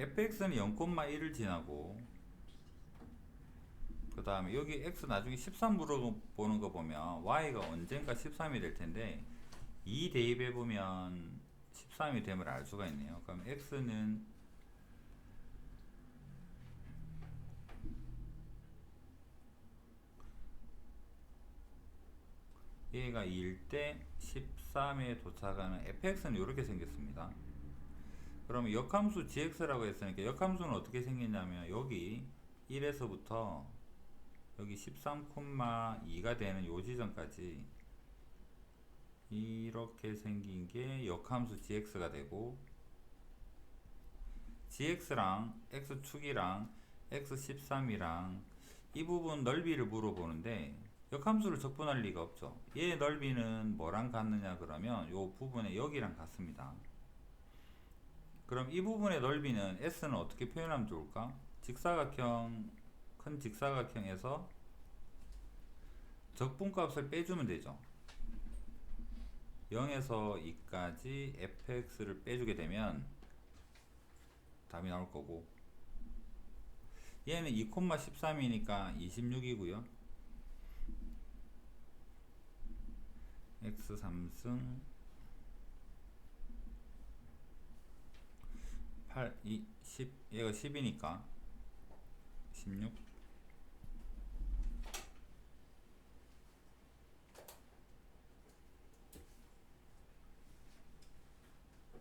fx는 0,1을 지나고 그 다음에 여기 x 나중에 13 물어보는 거 보면 y가 언젠가 13이 될 텐데 2 대입해 보면 13이 됨을 알 수가 있네요. 그럼 x는 얘가 2일 때 13에 도착하는 fx는 이렇게 생겼습니다. 그러면 역함수 gx라고 했으니까 역함수는 어떻게 생겼냐면 여기 1에서부터 여기 13,2가 되는 요 지점까지 이렇게 생긴 게 역함수 gx가 되고 gx랑 x축이랑 x13이랑 이 부분 넓이를 물어보는데 역함수를 적분할 리가 없죠. 얘 넓이는 뭐랑 같느냐 그러면 요 부분에 여기랑 같습니다. 그럼 이 부분의 넓이는 s는 어떻게 표현하면 좋을까? 직사각형 큰 직사각형에서 적분값을 빼주면 되죠. 0에서 2까지 fx를 빼주게 되면 답이 나올 거고 얘는 2,13이니까 26이고요. x 3승 8, 2, 10 얘가 10이니까. 16